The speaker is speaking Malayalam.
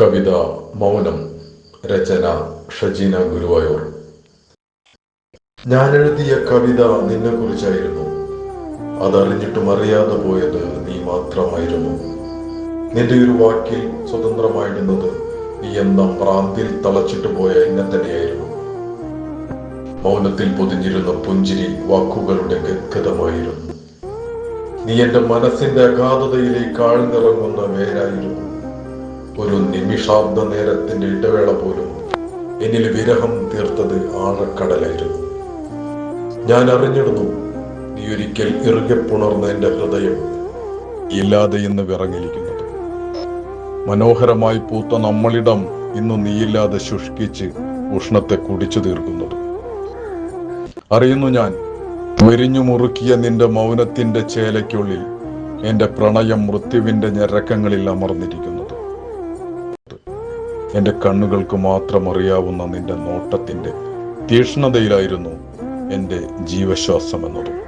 കവിത മൗനം രചന ഷജീന ഗുരുവായൂർ. ഞാൻ എഴുതിയ കവിത നിന്നെ കുറിച്ചായിരുന്നു. അതറിഞ്ഞിട്ടും അറിയാതെ പോയത് നീ മാത്രമായിരുന്നു. നിന്റെ ഒരു വാക്കിൽ സ്വതന്ത്രമായിരുന്നത് നീ എന്ന പ്രാന്തിൽ തളച്ചിട്ട് പോയ എന്നെ തന്നെയായിരുന്നു. മൗനത്തിൽ പൊതിഞ്ഞിരുന്ന പുഞ്ചിരി വാക്കുകളുടെ ഗദ്ഗതമായിരുന്നു നീ എന്റെ മനസ്സിന്റെ അഗാധതയിലേക്ക് ആഴ്ന്നിറങ്ങുന്ന വേരായിരുന്നു. ഒരു നിമിഷാബ്ദ നേരത്തിന്റെ ഇടവേള പോലും എന്നിൽ വിരഹം തീർത്തത് ആഴക്കടലായിരുന്നു. ഞാൻ അറിഞ്ഞിരുന്നു നീ ഒരിക്കൽ ഇറുകെ പുണർന്ന എന്റെ ഹൃദയം ഇല്ലാതെ ഇന്ന് വിറങ്ങിയിരിക്കുന്നത് മനോഹരമായി പൂത്ത നമ്മളിടം ഇന്ന് നീയില്ലാതെ ശുഷ്കിച്ച് ഉഷ്ണത്തെ കുടിച്ചു തീർക്കുന്നത്. അറിയുന്നു ഞാൻ വരിഞ്ഞു മുറുക്കിയ നിന്റെ മൗനത്തിന്റെ ചേലയ്ക്കുള്ളിൽ എന്റെ പ്രണയം മൃത്യുവിന്റെ ഞരക്കങ്ങളിൽ അമർന്നിരിക്കുന്നത് എന്റെ കണ്ണുകൾക്ക് മാത്രം അറിയാവുന്ന നിന്റെ നോട്ടത്തിന്റെ തീക്ഷ്ണതയിലായിരുന്നു എന്റെ ജീവശ്വാസം എന്നതും